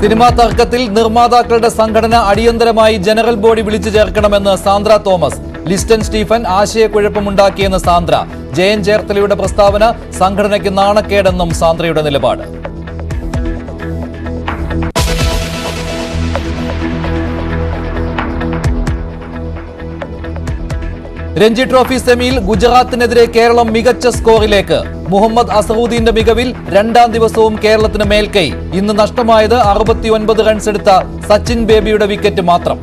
Cinema തർക്കത്തിൽ നിർമ്മാതാക്കളുടെ സംഘടന അടിയന്തരമായി ജനറൽ ബോഡി വിളിച്ചു ചേർക്കണമെന്ന് സാന്ദ്ര തോമസ്. ലിസ്റ്റൻ സ്റ്റീഫൻ ആശയക്കുഴപ്പമുണ്ടാക്കിയെന്ന് സാന്ദ്ര. ജയൻ ചേർത്തലയുടെ പ്രസ്താവന സംഘടനയ്ക്ക് നാണക്കേടെന്നും സാന്ദ്രയുടെ നിലപാട്. രഞ്ജി ട്രോഫി സെമിയിൽ ഗുജറാത്തിനെതിരെ കേരളം മികച്ച സ്കോറിലേക്ക്. മുഹമ്മദ് അസഹുദ്ദീന്റെ മികവിൽ രണ്ടാം ദിവസവും കേരളത്തിന് മേൽക്കൈ. ഇന്ന് നഷ്ടമായത് അറുപത്തിയൊൻപത് റൺസ് എടുത്ത സച്ചിൻ ബേബിയുടെ വിക്കറ്റ് മാത്രം.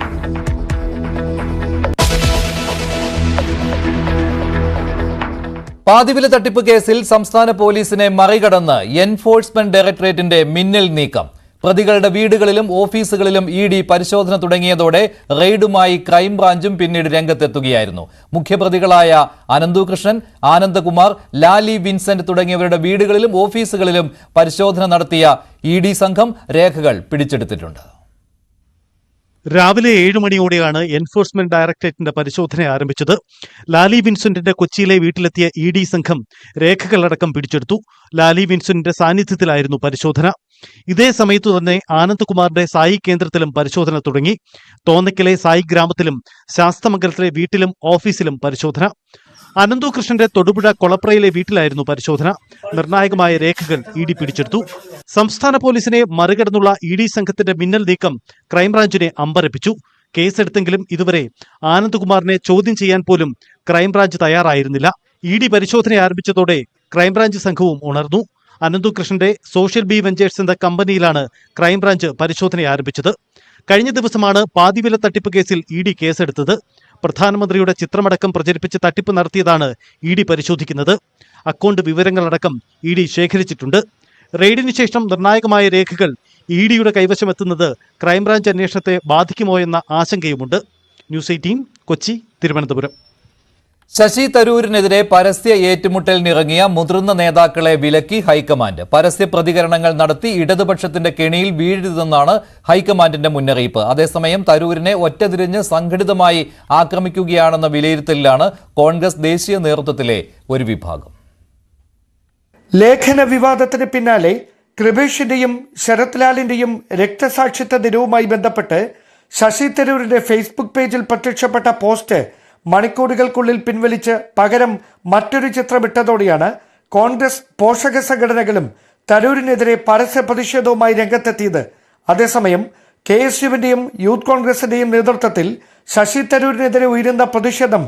പാതിവില തട്ടിപ്പ് കേസിൽ സംസ്ഥാന പോലീസിനെ മറികടന്ന് എൻഫോഴ്സ്മെന്റ് ഡയറക്ടറേറ്റിന്റെ മിന്നൽ നീക്കം. പ്രതികളുടെ വീടുകളിലും ഓഫീസുകളിലും ഇ ഡി പരിശോധന തുടങ്ങിയതോടെ റെയ്ഡുമായി ക്രൈംബ്രാഞ്ചും പിന്നീട് രംഗത്തെത്തുകയായിരുന്നു. മുഖ്യപ്രതികളായ അനന്തുകൃഷ്ണൻ ആനന്ദകുമാർ ലാലി വിൻസെന്റ് തുടങ്ങിയവരുടെ വീടുകളിലും ഓഫീസുകളിലും പരിശോധന നടത്തിയ ഇ ഡി സംഘം രേഖകൾ പിടിച്ചെടുത്തിട്ടുണ്ട്. രാവിലെ ഏഴ് മണിയോടെയാണ് എൻഫോഴ്സ്മെന്റ് ഡയറക്ടറേറ്റിന്റെ പരിശോധന ആരംഭിച്ചത്. ലാലി വിൻസെന്റിന്റെ കൊച്ചിയിലെ വീട്ടിലെത്തിയ ഇ ഡി സംഘം രേഖകളടക്കം പിടിച്ചെടുത്തു. ലാലി വിൻസെന്റിന്റെ സാന്നിധ്യത്തിലായിരുന്നു പരിശോധന. ഇതേ സമയത്തു തന്നെ ആനന്ദ്കുമാറിന്റെ സായി കേന്ദ്രത്തിലും പരിശോധന തുടങ്ങി. തോന്നയ്ക്കലെ സായി ഗ്രാമത്തിലും ശാസ്തമംഗലത്തിലെ വീട്ടിലും ഓഫീസിലും പരിശോധന. അനന്തു കൃഷ്ണന്റെ തൊടുപുഴ കൊളപ്രയിലെ വീട്ടിലായിരുന്നു പരിശോധന. നിർണായകമായ രേഖകൾ ഇ ഡി പിടിച്ചെടുത്തു. സംസ്ഥാന പോലീസിനെ മറികടന്നുള്ള ഇ ഡി സംഘത്തിന്റെ മിന്നൽ നീക്കം ക്രൈംബ്രാഞ്ചിനെ അമ്പരപ്പിച്ചു. കേസെടുത്തെങ്കിലും ഇതുവരെ ആനന്ദ്കുമാറിനെ ചോദ്യം ചെയ്യാൻ പോലും ക്രൈംബ്രാഞ്ച് തയ്യാറായിരുന്നില്ല. ഇ ഡി പരിശോധന ആരംഭിച്ചതോടെ ക്രൈംബ്രാഞ്ച് സംഘവും ഉണർന്നു. അനന്തു കൃഷ്ണന്റെ സോഷ്യൽ ബി വെഞ്ചേഴ്സ് എന്ന കമ്പനിയിലാണ് ക്രൈംബ്രാഞ്ച് പരിശോധന ആരംഭിച്ചത്. കഴിഞ്ഞ ദിവസമാണ് പാതിവില തട്ടിപ്പ് കേസിൽ ഇ ഡി കേസെടുത്തത്. പ്രധാനമന്ത്രിയുടെ ചിത്രമടക്കം പ്രചരിപ്പിച്ച് തട്ടിപ്പ് നടത്തിയതാണ് ഇ ഡി പരിശോധിക്കുന്നത്. അക്കൗണ്ട് വിവരങ്ങളടക്കം ഇ ഡി ശേഖരിച്ചിട്ടുണ്ട്. റെയ്ഡിന് ശേഷം നിർണായകമായ രേഖകൾ ഇ ഡിയുടെ കൈവശമെത്തുന്നത് ക്രൈംബ്രാഞ്ച് അന്വേഷണത്തെ ബാധിക്കുമോ എന്ന ആശങ്കയുമുണ്ട്. News eighteen Kochi Thiruvananthapuram. Sasi തരൂരിനെതിരെ പരസ്യ ഏറ്റുമുട്ടലിനിറങ്ങിയ മുതിർന്ന നേതാക്കളെ വിലക്കി ഹൈക്കമാൻഡ്. പരസ്യ പ്രതികരണങ്ങൾ നടത്തി ഇടതുപക്ഷത്തിന്റെ കെണിയിൽ വീഴരുതെന്നാണ് ഹൈക്കമാൻഡിന്റെ മുന്നറിയിപ്പ്. അതേസമയം തരൂരിനെ ഒറ്റതിരിഞ്ഞ് സംഘടിതമായി ആക്രമിക്കുകയാണെന്ന വിലയിരുത്തലിലാണ് കോൺഗ്രസ് ദേശീയ നേതൃത്വത്തിലെ ഒരു വിഭാഗം. ലേഖന വിവാദത്തിന് പിന്നാലെ കൃപേഷിന്റെയും ശരത് ലാലിന്റെയും രക്തസാക്ഷിത്വ ദിനവുമായി ബന്ധപ്പെട്ട് ശശി തരൂരിന്റെ ഫേസ്ബുക്ക് പേജിൽ പ്രത്യക്ഷപ്പെട്ട പോസ്റ്റ് മണിക്കൂറുകൾക്കുള്ളിൽ പിൻവലിച്ച് പകരം മറ്റൊരു ചിത്രമിട്ടതോടെയാണ് കോൺഗ്രസ് പോഷക സംഘടനകളും തരൂരിനെതിരെ പരസ്യ പ്രതിഷേധവുമായി രംഗത്തെത്തിയത്. അതേസമയം കെ എസ് യുവിന്റെയും യൂത്ത് കോൺഗ്രസിന്റെയും നേതൃത്വത്തിൽ ശശി തരൂരിനെതിരെ ഉയരുന്ന പ്രതിഷേധം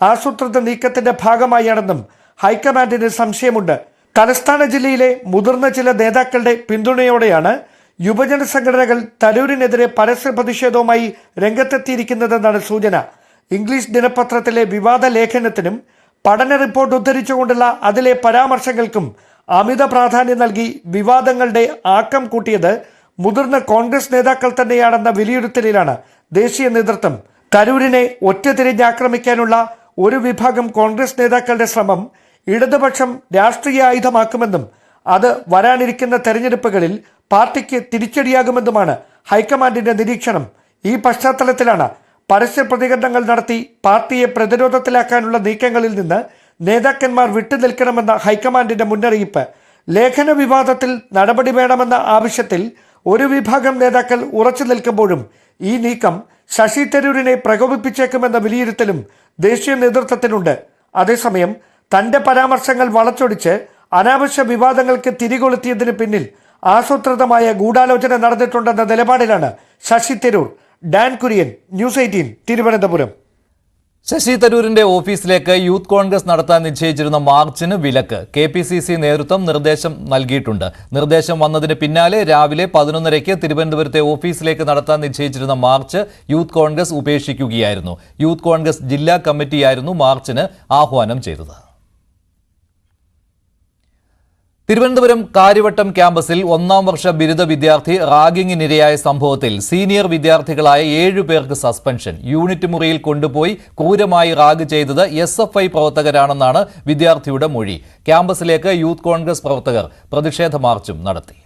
ആസൂത്രിത നീക്കത്തിന്റെ ഭാഗമായാണെന്നും ഹൈക്കമാൻഡിന് സംശയമുണ്ട്. തലസ്ഥാന ജില്ലയിലെ മുതിർന്ന ചില നേതാക്കളുടെ പിന്തുണയോടെയാണ് യുവജന സംഘടനകൾ തരൂരിനെതിരെ പരസ്യ പ്രതിഷേധവുമായി രംഗത്തെത്തിയിരിക്കുന്നതെന്നാണ് സൂചന. ഇംഗ്ലീഷ് ദിനപത്രത്തിലെ വിവാദ ലേഖനത്തിനും പഠന റിപ്പോർട്ട് ഉദ്ധരിച്ചുകൊണ്ടുള്ള അതിലെ പരാമർശങ്ങൾക്കും അമിത പ്രാധാന്യം നൽകി വിവാദങ്ങളുടെ ആക്കം കൂട്ടിയത് മുതിർന്ന കോൺഗ്രസ് നേതാക്കൾ തന്നെയാണെന്ന വിലയിരുത്തലിലാണ് ദേശീയ നേതൃത്വം. തരൂരിനെ ഒറ്റ തിരിഞ്ഞാക്രമിക്കാനുള്ള ഒരു വിഭാഗം കോൺഗ്രസ് നേതാക്കളുടെ ശ്രമം ഇടതുപക്ഷം രാഷ്ട്രീയ ആയുധമാക്കുമെന്നും അത് വരാനിരിക്കുന്ന തെരഞ്ഞെടുപ്പുകളിൽ പാർട്ടിക്ക് തിരിച്ചടിയാകുമെന്നുമാണ് ഹൈക്കമാൻഡിന്റെ നിരീക്ഷണം. ഈ പശ്ചാത്തലത്തിലാണ് പരസ്യ പ്രതികരണങ്ങൾ നടത്തി പാർട്ടിയെ പ്രതിരോധത്തിലാക്കാനുള്ള നീക്കങ്ങളിൽ നിന്ന് നേതാക്കന്മാർ വിട്ടുനിൽക്കണമെന്ന ഹൈക്കമാൻഡിന്റെ മുന്നറിയിപ്പ് ലേഖന വിവാദത്തിൽ നടപടി വേണമെന്ന ആവശ്യത്തിൽ ഒരു വിഭാഗം നേതാക്കൾ ഉറച്ചു നിൽക്കുമ്പോഴും ഈ നീക്കം ശശി തരൂരിനെ പ്രകോപിപ്പിച്ചേക്കുമെന്ന വിലയിരുത്തലും ദേശീയ നേതൃത്വത്തിനുണ്ട്. അതേസമയം തന്റെ പരാമർശങ്ങൾ വളച്ചൊടിച്ച് അനാവശ്യ വിവാദങ്ങൾക്ക് തിരികൊളുത്തിയതിന് പിന്നിൽ ആസൂത്രിതമായ ഗൂഢാലോചന നടന്നിട്ടുണ്ടെന്ന നിലപാടിലാണ് Shashi Tharoor. Dan Kurian news eighteen Thiruvananthapuram. Sasi തരൂരിന്റെ ഓഫീസിലേക്ക് യൂത്ത് കോൺഗ്രസ് നടത്താൻ നിശ്ചയിച്ചിരുന്ന മാർച്ചിന് വിലക്ക്. കെ പി സി സി നേതൃത്വം നിർദ്ദേശം നൽകിയിട്ടുണ്ട്. നിർദ്ദേശം വന്നതിന് പിന്നാലെ രാവിലെ പതിനൊന്നരയ്ക്ക് തിരുവനന്തപുരത്തെ ഓഫീസിലേക്ക് നടത്താൻ നിശ്ചയിച്ചിരുന്ന മാർച്ച് യൂത്ത് കോൺഗ്രസ് ഉപേക്ഷിക്കുകയായിരുന്നു. യൂത്ത് കോൺഗ്രസ് ജില്ലാ കമ്മിറ്റിയായിരുന്നു മാർച്ചിന് ആഹ്വാനം ചെയ്തത്. തിരുവനന്തപുരം കാര്യവട്ടം ക്യാമ്പസിൽ ഒന്നാം വർഷ ബിരുദ വിദ്യാർത്ഥി റാഗിങ്ങിനിരയായ സംഭവത്തിൽ സീനിയർ വിദ്യാർത്ഥികളായ ഏഴു പേർക്ക് സസ്പെൻഷൻ. യൂണിറ്റ് മുറിയിൽ കൊണ്ടുപോയി ക്രൂരമായി റാഗ് ചെയ്തത് എസ് എഫ് ഐ പ്രവർത്തകരാണെന്നാണ് വിദ്യാർത്ഥിയുടെ മൊഴി. ക്യാമ്പസിലേക്ക് യൂത്ത് കോൺഗ്രസ് പ്രവർത്തകർ പ്രതിഷേധ മാർച്ചും നടത്തി.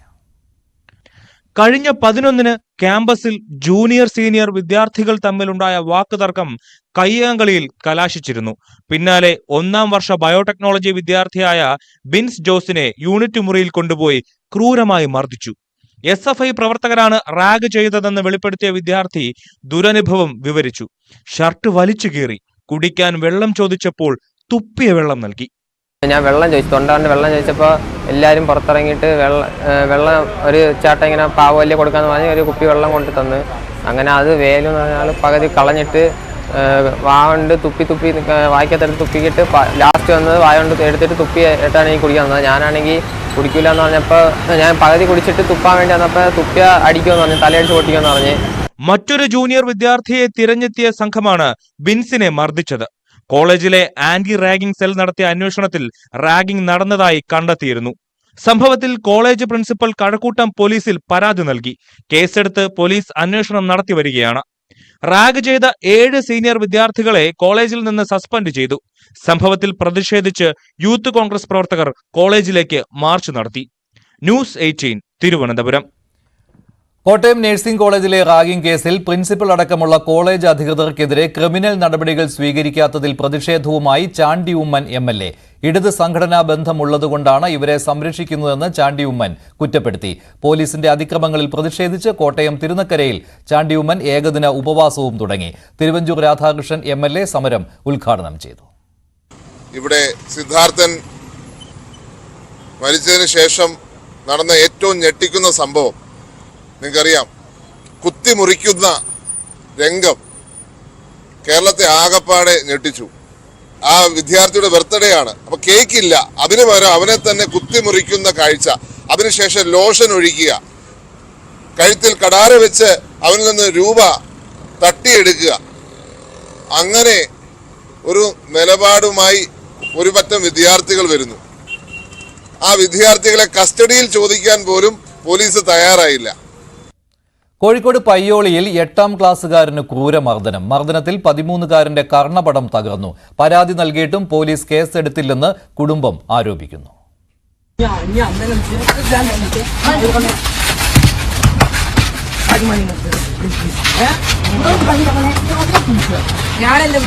കഴിഞ്ഞ പതിനൊന്നിന് ക്യാമ്പസിൽ ജൂനിയർ സീനിയർ വിദ്യാർത്ഥികൾ തമ്മിലുണ്ടായ വാക്കുതർക്കം കയ്യാങ്കളിയിൽ കലാശിച്ചിരുന്നു. പിന്നാലെ ഒന്നാം വർഷ ബയോടെക്നോളജി വിദ്യാർത്ഥിയായ ബിൻസ് ജോസിനെ യൂണിറ്റ് മുറിയിൽ കൊണ്ടുപോയി ക്രൂരമായി മർദ്ദിച്ചു. എസ് എഫ് ഐ പ്രവർത്തകരാണ് റാഗ് ചെയ്തതെന്ന് വെളിപ്പെടുത്തിയ വിദ്യാർത്ഥി ദുരനുഭവം വിവരിച്ചു. ഷർട്ട് വലിച്ചു കീറി. കുടിക്കാൻ വെള്ളം ചോദിച്ചപ്പോൾ തുപ്പിയ വെള്ളം നൽകി. ഞാൻ വെള്ളം ചോദിച്ചു. തൊണ്ടാണ്ട് വെള്ളം ചോദിച്ചപ്പോൾ എല്ലാവരും പുറത്തിറങ്ങിയിട്ട് വെള്ളം വെള്ളം ഒരു ചേട്ടൻ ഇങ്ങനെ പാവല്യ കൊടുക്കാന്ന് പറഞ്ഞ് ഒരു കുപ്പി വെള്ളം കൊണ്ടു തന്ന്. അങ്ങനെ അത് വേലു എന്ന് പറഞ്ഞാൽ പകുതി കളഞ്ഞിട്ട് ഏഹ് വാ കൊണ്ട് തുപ്പി തുപ്പി വായിക്കത്തെടുത്ത് തുപ്പിക്കിട്ട് ലാസ്റ്റ് വന്നത് വായ കൊണ്ട് എടുത്തിട്ട് തുപ്പി ഇട്ടാണ് എനിക്ക് കുടിക്കാൻ തന്നത് ഞാനാണെങ്കിൽ കുടിക്കില്ല എന്ന് പറഞ്ഞപ്പോൾ ഞാൻ പകുതി കുടിച്ചിട്ട് തുപ്പാൻ വേണ്ടി വന്നപ്പോൾ തുപ്പിയ അടിക്കുമെന്ന് പറഞ്ഞു തലയടിച്ച് പൊട്ടിക്കുമെന്ന് പറഞ്ഞ്. മറ്റൊരു ജൂനിയർ വിദ്യാർത്ഥിയെ തിരഞ്ഞെത്തിയ സംഘമാണ് ബിൻസിനെ മർദ്ദിച്ചത്. കോളേജിലെ ആന്റി റാഗിംഗ് സെൽ നടത്തിയ അന്വേഷണത്തിൽ റാഗിംഗ് നടന്നതായി കണ്ടെത്തിയിരുന്നു. സംഭവത്തിൽ കോളേജ് പ്രിൻസിപ്പൽ കഴക്കൂട്ടം പോലീസിൽ പരാതി നൽകി. കേസെടുത്ത് പോലീസ് അന്വേഷണം നടത്തി വരികയാണ്. റാഗ് ചെയ്ത ഏഴ് സീനിയർ വിദ്യാർത്ഥികളെ കോളേജിൽ നിന്ന് സസ്പെൻഡ് ചെയ്തു. സംഭവത്തിൽ പ്രതിഷേധിച്ച് യൂത്ത് കോൺഗ്രസ് പ്രവർത്തകർ കോളേജിലേക്ക് മാർച്ച് നടത്തി. News eighteen Thiruvananthapuram. Kottayam nursing കോളേജിലെ റാഗിംഗ് കേസിൽ പ്രിൻസിപ്പൽ അടക്കമുള്ള കോളേജ് അധികൃതർക്കെതിരെ ക്രിമിനൽ നടപടികൾ സ്വീകരിക്കാത്തതിൽ പ്രതിഷേധവുമായി Chandy Oommen M L A. ഇടത് സംഘടനാ ബന്ധമുള്ളതുകൊണ്ടാണ് ഇവരെ സംരക്ഷിക്കുന്നതെന്ന് ചാണ്ടി ഉമ്മൻ കുറ്റപ്പെടുത്തി. പോലീസിന്റെ അതിക്രമങ്ങളിൽ പ്രതിഷേധിച്ച് കോട്ടയം തിരുനക്കരയിൽ ചാണ്ടി ഉമ്മൻ ഏകദിന ഉപവാസവും തുടങ്ങി. Thiruvanchoor Radhakrishnan M L A സമരം ഉദ്ഘാടനം ചെയ്തു. ഇവിടെ സിദ്ധാർത്ഥൻ മരിച്ചതിന് ശേഷം നടന്ന ഏറ്റവും ഞെട്ടിക്കുന്ന സംഭവം നിങ്ങൾക്കറിയാം കുത്തിമുറിക്കുന്ന രംഗം കേരളത്തെ ആകപ്പാടെ ഞെട്ടിച്ചു. ആ വിദ്യാർത്ഥിയുടെ ബർത്ത്ഡേ ആണ്. അപ്പൊ കേക്കില്ല അതിനു പകരം അവനെ തന്നെ കുത്തിമുറിക്കുന്ന കാഴ്ച. അതിനുശേഷം ലോഷൻ ഒഴിക്കുക. കഴുത്തിൽ കടാര വെച്ച് അവനിൽ നിന്ന് രൂപ തട്ടിയെടുക്കുക. അങ്ങനെ ഒരു നിലപാടുമായി ഒരു പറ്റം വിദ്യാർത്ഥികൾ വരുന്നു. ആ വിദ്യാർത്ഥികളെ കസ്റ്റഡിയിൽ ചോദിക്കാൻ പോലും പോലീസ് തയ്യാറായില്ല. കോഴിക്കോട് പയ്യോളിയിൽ എട്ടാം ക്ലാസ്സുകാരന് ക്രൂരമർദ്ദനം. മർദ്ദനത്തിൽ പതിമൂന്നുകാരന്റെ കർണപടം തകർന്നു. പരാതി നൽകിയിട്ടും പോലീസ് കേസെടുത്തില്ലെന്ന് കുടുംബം ആരോപിക്കുന്നു. ഞാനല്ലേ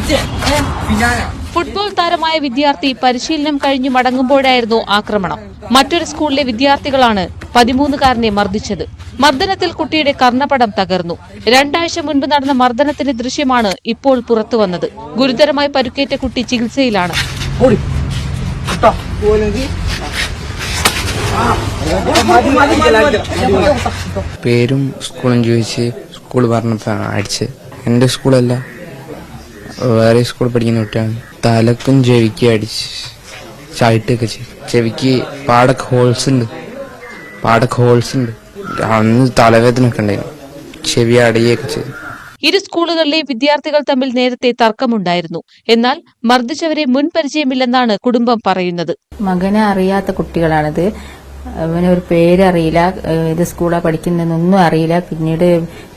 ഫുട്ബോൾ താരമായ വിദ്യാർത്ഥി പരിശീലനം കഴിഞ്ഞു മടങ്ങുമ്പോഴായിരുന്നു ആക്രമണം മറ്റൊരു സ്കൂളിലെ വിദ്യാർത്ഥികളാണ് പതിമൂന്നുകാരനെ മർദ്ദിച്ചത് മർദ്ദനത്തിൽ കുട്ടിയുടെ കർണപടം തകർന്നു രണ്ടാഴ്ച മുൻപ് നടന്ന മർദ്ദനത്തിന്റെ ദൃശ്യമാണ് ഇപ്പോൾ പുറത്തു വന്നത് ഗുരുതരമായി പരുക്കേറ്റ കുട്ടി ചികിത്സയിലാണ് പേരും സ്കൂളും ചോദിച്ച് സ്കൂൾ പറഞ്ഞപ്പോൾ അടിച്ച്. എന്റെ സ്കൂളല്ല. വേറെ സ്കൂളിൽ പഠിക്കുന്ന കുട്ടിയാണ്. തലക്കും ചെവിക്ക് അടിച്ച് ചായിട്ടൊക്കെ ചെയ്തു ചെവിക്ക് പാടൊക്കെ ഹോൾസ് ഉണ്ട്. പാടൊക്കെ ഹോൾസ് ഉണ്ട്. അന്ന് തലവേദന ഒക്കെ ഉണ്ടായിരുന്നു. ചെവി അടയുകയൊക്കെ ചെയ്തു ഇരു സ്കൂളുകളിലെയും വിദ്യാർത്ഥികൾ തമ്മിൽ നേരത്തെ തർക്കമുണ്ടായിരുന്നു. എന്നാൽ മർദ്ദിച്ചവരെ മുൻപരിചയമില്ലെന്നാണ് കുടുംബം പറയുന്നത്. മകനെ അറിയാത്ത കുട്ടികളാണിത്. അവന് ഒരു പേരറിയില്ല ഏഹ് ഇത് സ്കൂളാണ് പഠിക്കുന്നതെന്നൊന്നും അറിയില്ല. പിന്നീട്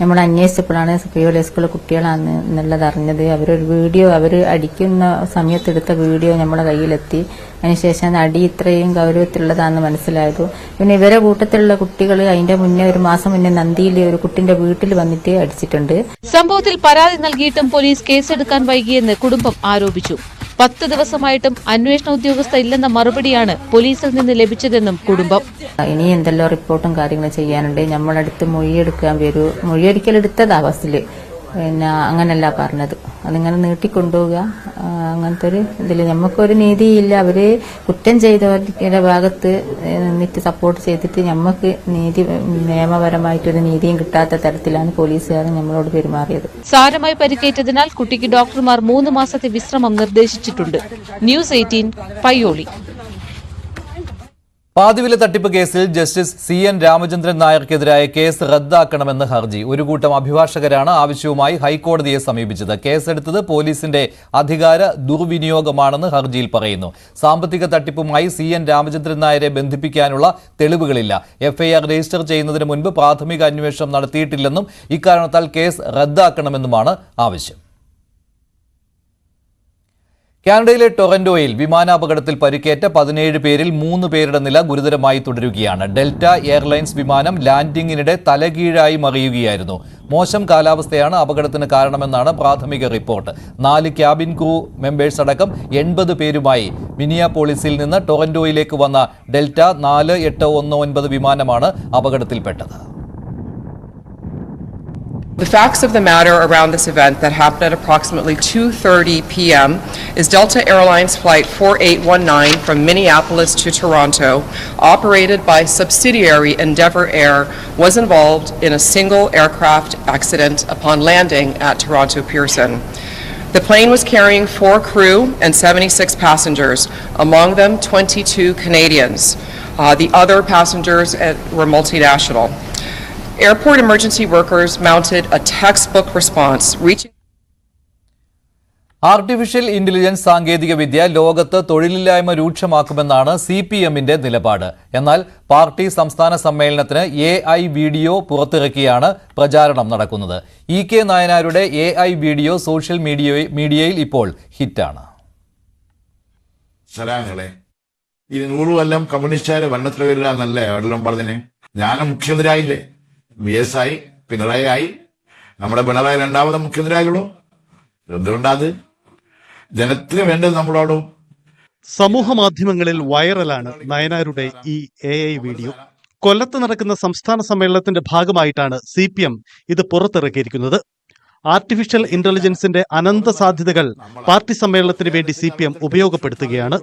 നമ്മൾ അന്വേഷിച്ചപ്പോഴാണ് പ്രിയോലെ സ്കൂളിലെ കുട്ടികളാണ് എന്നുള്ളത് അറിഞ്ഞത്. അവരൊരു വീഡിയോ അവർ അടിക്കുന്ന സമയത്തെടുത്ത വീഡിയോ നമ്മുടെ കയ്യിലെത്തി. അതിനുശേഷം അടി ഇത്രയും ഗൗരവത്തിലുള്ളതാണെന്ന് മനസ്സിലായതു പിന്നെ ഇവരെ കൂട്ടത്തിലുള്ള കുട്ടികൾ അതിന്റെ മുന്നേ ഒരു മാസം മുന്നേ നന്ദിയിൽ ഒരു കുട്ടിന്റെ വീട്ടിൽ വന്നിട്ട് അടിച്ചിട്ടുണ്ട്. സംഭവത്തിൽ പരാതി നൽകിയിട്ടും പോലീസ് കേസെടുക്കാൻ വൈകിയെന്ന് കുടുംബം ആരോപിച്ചു. പത്ത് ദിവസമായിട്ടും അന്വേഷണ ഉദ്യോഗസ്ഥ ഇല്ലെന്ന മറുപടിയാണ് പോലീസിൽ നിന്ന് ലഭിച്ചതെന്നും കുടുംബം. ഇനി എന്തെല്ലാം റിപ്പോർട്ടും കാര്യങ്ങളും ചെയ്യാനുണ്ട്. നമ്മളടുത്ത് മൊഴിയെടുക്കാൻ വരൂ. മൊഴിയെടുക്കലെടുത്തതാ ബസ്സിൽ പിന്നെ അങ്ങനല്ല പറഞ്ഞത്. അതിങ്ങനെ നീട്ടിക്കൊണ്ടുപോവുക. അങ്ങനത്തെ ഒരു ഇതിൽ നമുക്കൊരു നീതിയില്ല. അവർ കുറ്റം ചെയ്തവരുടെ ഭാഗത്ത് നിന്നിട്ട് സപ്പോർട്ട് ചെയ്തിട്ട് നമുക്ക് നീതി നിയമപരമായിട്ടൊരു നീതിയും കിട്ടാത്ത തരത്തിലാണ് പോലീസുകാരൻ നമ്മളോട് പെരുമാറിയത്. സാരമായി പരിക്കേറ്റതിനാൽ കുട്ടിക്ക് ഡോക്ടർമാർ മൂന്ന് മാസത്തെ വിശ്രമം നിർദ്ദേശിച്ചിട്ടുണ്ട്. News eighteen Payyoli. പാതിവില തട്ടിപ്പ് കേസിൽ ജസ്റ്റിസ് സി എൻ രാമചന്ദ്രൻ നായർക്കെതിരായ കേസ് റദ്ദാക്കണമെന്ന് ഹർജി. ഒരു കൂട്ടം അഭിഭാഷകരാണ് ആവശ്യവുമായി ഹൈക്കോടതിയെ സമീപിച്ചത്. കേസെടുത്തത് പോലീസിന്റെ അധികാര ദുർവിനിയോഗമാണെന്ന് ഹർജിയിൽ പറയുന്നു. സാമ്പത്തിക തട്ടിപ്പുമായി സി എൻ രാമചന്ദ്രൻ നായരെ ബന്ധിപ്പിക്കാനുള്ള തെളിവുകളില്ല. എഫ്ഐആർ രജിസ്റ്റർ ചെയ്യുന്നതിന് മുൻപ് പ്രാഥമിക അന്വേഷണം നടത്തിയിട്ടില്ലെന്നും ഇക്കാരണത്താൽ കേസ് റദ്ദാക്കണമെന്നുമാണ് ആവശ്യം. കാനഡയിലെ ടൊറന്റോയിൽ വിമാനാപകടത്തിൽ പരിക്കേറ്റ പതിനേഴ് പേരിൽ മൂന്ന് പേരുടെ നില ഗുരുതരമായി തുടരുകയാണ്. ഡെൽറ്റ എയർലൈൻസ് വിമാനം ലാൻഡിംഗിനിടെ തലകീഴായി മറിയുകയായിരുന്നു. മോശം കാലാവസ്ഥയാണ് അപകടത്തിന് കാരണമെന്നാണ് പ്രാഥമിക റിപ്പോർട്ട്. നാല് ക്യാബിൻ ക്രൂ മെമ്പേഴ്സ് അടക്കം എൺപത് പേരുമായി മിനിയാപോളിസിൽ നിന്ന് ടൊറന്റോയിലേക്ക് വന്ന ഡെൽറ്റ നാല് എട്ട് ഒന്ന് ഒൻപത് വിമാനമാണ് അപകടത്തിൽപ്പെട്ടത്. The facts of the matter around this event that happened at approximately 2:30 p.m. is Delta Airlines flight 4819 from Minneapolis to Toronto, operated by subsidiary Endeavour Air, was involved in a single aircraft accident upon landing at Toronto Pearson. The plane was carrying four crew and 76 passengers, among them 22 Canadians. Uh, The other passengers uh, were multinational. Airport emergency workers mounted a textbook response, reaching artificial intelligence സാങ്കേതികവിദ്യ ലോകത്ത് തൊഴിലില്ലായ്മ രൂക്ഷമാക്കുമെന്നാണ് C P എമ്മിന്റെ നിലപാട്. എന്നാൽ party സംസ്ഥാന സമ്മേളനത്തിന് A I video പുറത്തിറക്കിയാണ് പ്രചാരണം നടക്കുന്നത്. E K നായനാരുടെ A I video social media മീഡിയയിൽ ഇപ്പോൾ ഹിറ്റാണ്. ഈ നൂറ് കൊല്ലം കമ്മ്യൂണിസ്റ്റുകാരെ ഭരണത്തിൽ വരില്ല എന്നല്ലേ എല്ലാം പറഞ്ഞതിന് ഞാൻ മുഖ്യമന്ത്രി ആയില്ലേ വി എസ് ആയി പിണറായി ആയി നമ്മുടെ പിണറായി രണ്ടാമത് മുഖ്യമന്ത്രി ആയുള്ളൂ എന്തുകൊണ്ടാത്? ജനത്തിന് വേണ്ടത് നമ്മളോടും. സമൂഹ മാധ്യമങ്ങളിൽ വൈറലാണ് നയനാരുടെ ഈ എ ഐ വീഡിയോ. കൊല്ലത്ത് നടക്കുന്ന സംസ്ഥാന സമ്മേളനത്തിന്റെ ഭാഗമായിട്ടാണ് സി പി എം ഇത് പുറത്തിറക്കിയിരിക്കുന്നത്. ആർട്ടിഫിഷ്യൽ ഇന്റലിജൻസിന്റെ അനന്ത സാധ്യതകൾ പാർട്ടി സമ്മേളനത്തിന് വേണ്ടി സി പി എം ഉപയോഗപ്പെടുത്തുകയാണ്.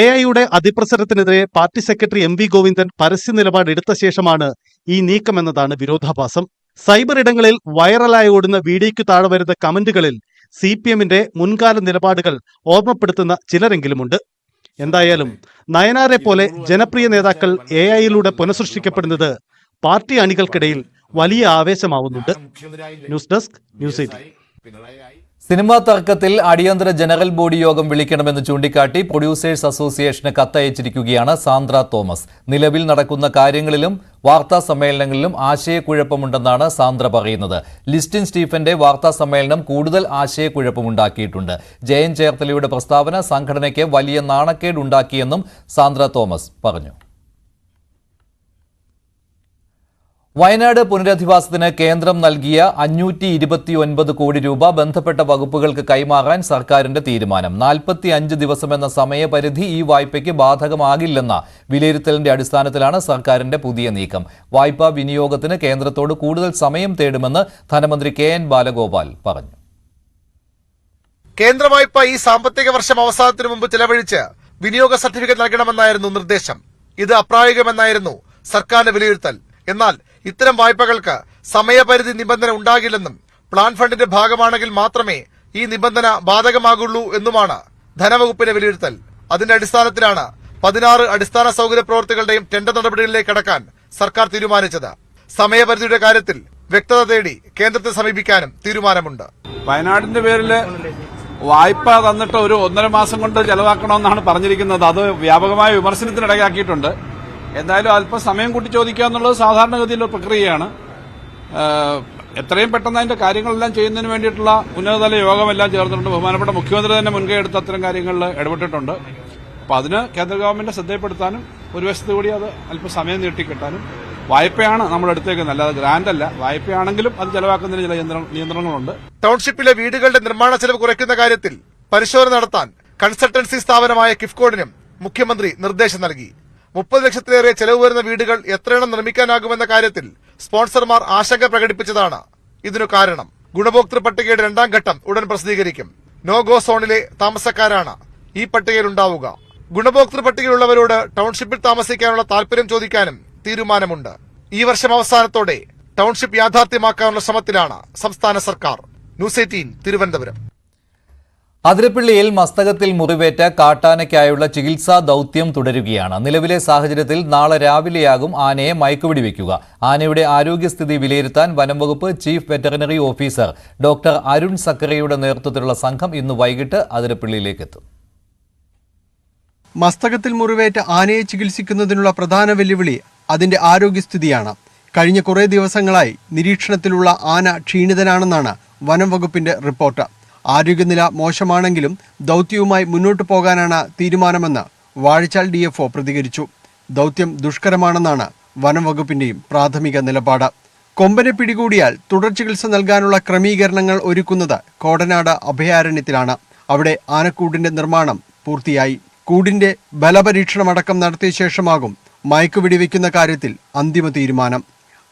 എ ഐയുടെ അതിപ്രസരത്തിനെതിരെ party secretary M V Govindan പരസ്യ നിലപാട് എടുത്ത ശേഷമാണ് ഈ നീക്കമെന്നതാണ് വിരോധാഭാസം. സൈബർ ഇടങ്ങളിൽ വൈറലായി ഓടുന്ന വീഡിയോയ്ക്ക് താഴെ വരുന്ന കമന്റുകളിൽ സി പി എമ്മിന്റെ മുൻകാല നിലപാടുകൾ ഓർമ്മപ്പെടുത്തുന്ന ചിലരെങ്കിലുമുണ്ട്. എന്തായാലും നയനാരെ പോലെ ജനപ്രിയ നേതാക്കൾ എ ഐയിലൂടെ പുനഃസൃഷ്ടിക്കപ്പെടുന്നത് പാർട്ടി അണികൾക്കിടയിൽ വലിയ ആവേശമാവുന്നുണ്ട്. News desk news eighteen. Cinema തർക്കത്തിൽ അടിയന്തര ജനറൽ ബോഡി യോഗം വിളിക്കണമെന്ന് ചൂണ്ടിക്കാട്ടി പ്രൊഡ്യൂസേഴ്സ് അസോസിയേഷന് കത്തയച്ചിരിക്കുകയാണ് സാന്ദ്ര തോമസ്. നിലവിൽ നടക്കുന്ന കാര്യങ്ങളിലും വാർത്താ സമ്മേളനങ്ങളിലും ആശയക്കുഴപ്പമുണ്ടെന്നാണ് സാന്ദ്ര പറയുന്നത്. ലിസ്റ്റിൻ സ്റ്റീഫന്റെ വാർത്താ സമ്മേളനം കൂടുതൽ ആശയക്കുഴപ്പമുണ്ടാക്കിയിട്ടുണ്ട്. ജയൻ ചേർത്തലയുടെ പ്രസ്താവന സംഘടനയ്ക്ക് വലിയ നാണക്കേടുണ്ടാക്കിയെന്നും സാന്ദ്ര തോമസ് പറഞ്ഞു. വയനാട് പുനരധിവാസത്തിന് കേന്ദ്രം നൽകിയ അഞ്ഞൂറ്റി ഇരുപത്തിയൊൻപത് കോടി രൂപ ബന്ധപ്പെട്ട വകുപ്പുകൾക്ക് കൈമാറാൻ സർക്കാരിന്റെ തീരുമാനം. നാൽപ്പത്തി അഞ്ച് ദിവസമെന്ന സമയപരിധി ഈ വായ്പയ്ക്ക് ബാധകമാകില്ലെന്ന വിലയിരുത്തലിന്റെ അടിസ്ഥാനത്തിലാണ് സർക്കാരിന്റെ പുതിയ നീക്കം. വായ്പാ വിനിയോഗത്തിന് കേന്ദ്രത്തോട് കൂടുതൽ സമയം തേടുമെന്ന് ധനമന്ത്രി കെ എൻ ബാലഗോപാൽ പറഞ്ഞു. കേന്ദ്ര വായ്പ ഈ സാമ്പത്തിക വർഷം അവസാനത്തിനു മുമ്പ് ചെലവഴിച്ച് വിനിയോഗ സർട്ടിഫിക്കറ്റ് നൽകണമെന്നായിരുന്നു നിർദ്ദേശം. ഇത് അപ്രായോഗികമെന്നായിരുന്നു സർക്കാരിന്റെ വിലയിരുത്തൽ. എന്നാൽ ഇത്തരം വായ്പകൾക്ക് സമയപരിധി നിബന്ധന ഉണ്ടാകില്ലെന്നും പ്ലാൻ ഫണ്ടിന്റെ ഭാഗമാണെങ്കിൽ മാത്രമേ ഈ നിബന്ധന ബാധകമാകുള്ളൂ എന്നുമാണ് ധനവകുപ്പിന്റെ വിലയിരുത്തൽ. അതിന്റെ അടിസ്ഥാനത്തിലാണ് പതിനാറ് അടിസ്ഥാന സൗകര്യ പ്രവൃത്തികളുടെയും ടെൻഡർ നടപടികളിലേക്ക് കടക്കാൻ സർക്കാർ തീരുമാനിച്ചത്. സമയപരിധിയുടെ കാര്യത്തിൽ വ്യക്തത തേടി കേന്ദ്രത്തെ സമീപിക്കാനും തീരുമാനമുണ്ട്. വയനാടിന്റെ പേരിൽ വായ്പ തന്നിട്ട് ഒരു ഒന്നര മാസം കൊണ്ട് ചെലവാക്കണമെന്നാണ് പറഞ്ഞിരിക്കുന്നത്. അത് വ്യാപകമായ വിമർശനത്തിനിടയാക്കിയിട്ടുണ്ട്. എന്തായാലും അല്പസമയം കൂട്ടി ചോദിക്കുക എന്നുള്ളത് സാധാരണഗതിയിലുള്ള പ്രക്രിയയാണ്. എത്രയും പെട്ടെന്ന് അതിന്റെ കാര്യങ്ങളെല്ലാം ചെയ്യുന്നതിന് വേണ്ടിയിട്ടുള്ള ഉന്നതതല യോഗമെല്ലാം ചേർന്നിട്ടുണ്ട്. ബഹുമാനപ്പെട്ട മുഖ്യമന്ത്രി തന്നെ മുൻകൈ എടുത്ത് അത്തരം കാര്യങ്ങളിൽ ഇടപെട്ടിട്ടുണ്ട്. അപ്പൊ അതിന് കേന്ദ്ര ഗവൺമെന്റ് ശ്രദ്ധയപ്പെടുത്താനും ഒരു വശത്ത് കൂടി അത് അല്പം സമയം നീട്ടിക്കിട്ടാനും വായ്പയാണ് നമ്മൾ എടുത്തേക്കുന്നത് അല്ലാതെ ഗ്രാന്റ് അല്ല. വായ്പയാണെങ്കിലും അത് ചെലവാക്കുന്നതിന് ചില നിയന്ത്രണങ്ങളുണ്ട്. ടൗൺഷിപ്പിലെ വീടുകളുടെ നിർമ്മാണ ചെലവ് കുറയ്ക്കുന്ന കാര്യത്തിൽ പരിശോധന നടത്താൻ കൺസൾട്ടൻസി സ്ഥാപനമായ കിഫ്കോഡിനും മുഖ്യമന്ത്രി നിർദ്ദേശം നൽകി. മുപ്പത് ലക്ഷത്തിലേറെ ചെലവ് വരുന്ന വീടുകൾ എത്രയെണ്ണം നിർമ്മിക്കാനാകുമെന്ന കാര്യത്തിൽ സ്പോൺസർമാർ ആശങ്ക പ്രകടിപ്പിച്ചതാണ്. ഇതിനു കാരണം ഗുണഭോക്തൃ പട്ടികയുടെ രണ്ടാം ഘട്ടം ഉടൻ പ്രസിദ്ധീകരിക്കും. നോ ഗോ സോണിലെ താമസക്കാരാണ് ഈ പട്ടികയിലുണ്ടാവുക. ഗുണഭോക്തൃ പട്ടികയിലുള്ളവരോട് ടൗൺഷിപ്പിൽ താമസിക്കാനുള്ള താൽപര്യം ചോദിക്കാനും തീരുമാനമുണ്ട്. ഈ വർഷം അവസാനത്തോടെ ടൗൺഷിപ്പ് യാഥാർത്ഥ്യമാക്കാനുള്ള ശ്രമത്തിലാണ് സംസ്ഥാന സർക്കാർ. News eighteen Thiruvananthapuram. അതിരപ്പള്ളിയിൽ മസ്തകത്തിൽ മുറിവേറ്റ കാട്ടാനയ്ക്കായുള്ള ചികിത്സാ ദൗത്യം തുടരുകയാണ്. നിലവിലെ സാഹചര്യത്തിൽ നാളെ രാവിലെയാകും ആനയെ മയക്കുപിടി വയ്ക്കുക ആനയുടെ ആരോഗ്യസ്ഥിതി വിലയിരുത്താൻ വനംവകുപ്പ് chief veterinary officer doctor Arun സക്കറിയുടെ നേതൃത്വത്തിലുള്ള സംഘം ഇന്ന് വൈകിട്ട് അതിരപ്പള്ളിയിലേക്ക് എത്തും മസ്തകത്തിൽ മുറിവേറ്റ ആനയെ ചികിത്സിക്കുന്നതിനുള്ള പ്രധാന വെല്ലുവിളി അതിന്റെ ആരോഗ്യസ്ഥിതിയാണ്. കഴിഞ്ഞ കുറേ ദിവസങ്ങളായി നിരീക്ഷണത്തിലുള്ള ആന ക്ഷീണിതനാണെന്നാണ് വനംവകുപ്പിന്റെ റിപ്പോർട്ട്. ആരോഗ്യനില മോശമാണെങ്കിലും ദൗത്യവുമായി മുന്നോട്ടു പോകാനാണ് തീരുമാനമെന്ന് വാഴച്ചാൽ ഡി എഫ് പ്രതികരിച്ചു. ദൗത്യം ദുഷ്കരമാണെന്നാണ് വനംവകുപ്പിന്റെയും പ്രാഥമിക നിലപാട്. കൊമ്പനെ പിടികൂടിയാൽ തുടർ ചികിത്സ നൽകാനുള്ള ക്രമീകരണങ്ങൾ ഒരുക്കുന്നത് കോടനാട് അഭയാരണ്യത്തിലാണ്. അവിടെ ആനക്കൂടിന്റെ നിർമ്മാണം പൂർത്തിയായി. കൂടിന്റെ ബലപരീക്ഷണമടക്കം നടത്തിയ ശേഷമാകും മയക്കു വയ്ക്കുന്ന കാര്യത്തിൽ അന്തിമ തീരുമാനം.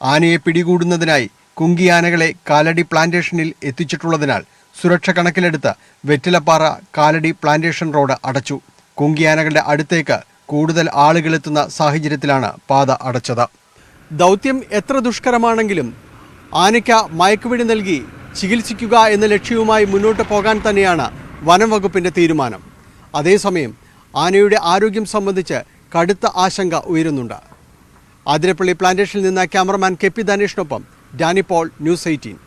ആനയെ പിടികൂടുന്നതിനായി കുങ്കിയാനകളെ കാലടി പ്ലാന്റേഷനിൽ എത്തിച്ചിട്ടുള്ളതിനാൽ സുരക്ഷ കണക്കിലെടുത്ത് വെറ്റിലപ്പാറ കാലടി പ്ലാന്റേഷൻ റോഡ് അടച്ചു. കുങ്കിയാനകളുടെ അടുത്തേക്ക് കൂടുതൽ ആളുകളെത്തുന്ന സാഹചര്യത്തിലാണ് പാത അടച്ചത്. ദൗത്യം എത്ര ദുഷ്കരമാണെങ്കിലും ആനയ്ക്ക് മയക്കുവിടി നൽകി ചികിത്സിക്കുക എന്ന ലക്ഷ്യവുമായി മുന്നോട്ട് പോകാൻ തന്നെയാണ് വനം വകുപ്പിന്റെ തീരുമാനം. അതേസമയം ആനയുടെ ആരോഗ്യം സംബന്ധിച്ച് കടുത്ത ആശങ്ക ഉയരുന്നുണ്ട്. ആതിരപ്പള്ളി പ്ലാന്റേഷനിൽ നിന്ന് ക്യാമറമാൻ കെ പി ധനേഷിനൊപ്പം ഡാനി പോൾ ന്യൂസ് എയ്റ്റീൻ.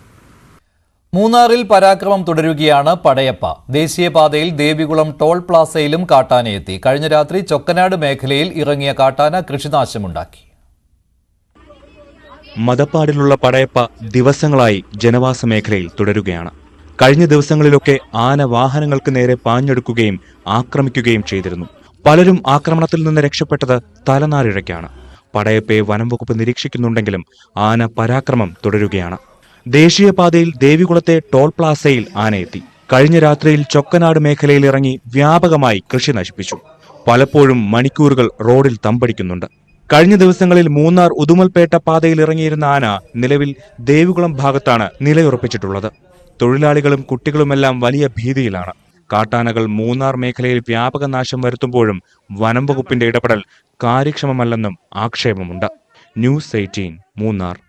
മൂന്നാറിൽ പരാക്രമം തുടരുകയാണ് പടയപ്പ. ദേശീയപാതയിൽ ദേവികുളം ടോൾ പ്ലാസയിലും കാട്ടാനയെത്തി കഴിഞ്ഞ രാത്രി ചൊക്കനാട് മേഖലയിൽ ഇറങ്ങിയ കാട്ടാന കൃഷിനാശമുണ്ടാക്കി. മതപ്പാടിലുള്ള പടയപ്പ ദിവസങ്ങളായി ജനവാസ മേഖലയിൽ തുടരുകയാണ്. കഴിഞ്ഞ ദിവസങ്ങളിലൊക്കെ ആന വാഹനങ്ങൾക്ക് നേരെ പാഞ്ഞെടുക്കുകയും ആക്രമിക്കുകയും ചെയ്തിരുന്നു. പലരും ആക്രമണത്തിൽ നിന്ന് രക്ഷപ്പെട്ടത് തലനാരിഴയ്ക്കാണ്. പടയപ്പയെ വനം വകുപ്പ് നിരീക്ഷിക്കുന്നുണ്ടെങ്കിലും ആന പരാക്രമം തുടരുകയാണ്. ദേശീയപാതയിൽ ദേവികുളത്തെ ടോൾ പ്ലാസയിൽ ആനയെത്തി. കഴിഞ്ഞ രാത്രിയിൽ ചൊക്കനാട് മേഖലയിൽ ഇറങ്ങി വ്യാപകമായി കൃഷി നശിപ്പിച്ചു. പലപ്പോഴും മണിക്കൂറുകൾ റോഡിൽ തമ്പടിക്കുന്നുണ്ട്. കഴിഞ്ഞ ദിവസങ്ങളിൽ മൂന്നാർ ഉദുമൽപേട്ട പാതയിൽ ഇറങ്ങിയിരുന്ന ആന നിലവിൽ ദേവികുളം ഭാഗത്താണ് നിലയുറപ്പിച്ചിട്ടുള്ളത്. തൊഴിലാളികളും കുട്ടികളുമെല്ലാം വലിയ ഭീതിയിലാണ്. കാട്ടാനകൾ മൂന്നാർ മേഖലയിൽ വ്യാപക നാശം വരുത്തുമ്പോഴും വനം വകുപ്പിന്റെ ഇടപെടൽ കാര്യക്ഷമമല്ലെന്നും ആക്ഷേപമുണ്ട്. News eighteen Munnar.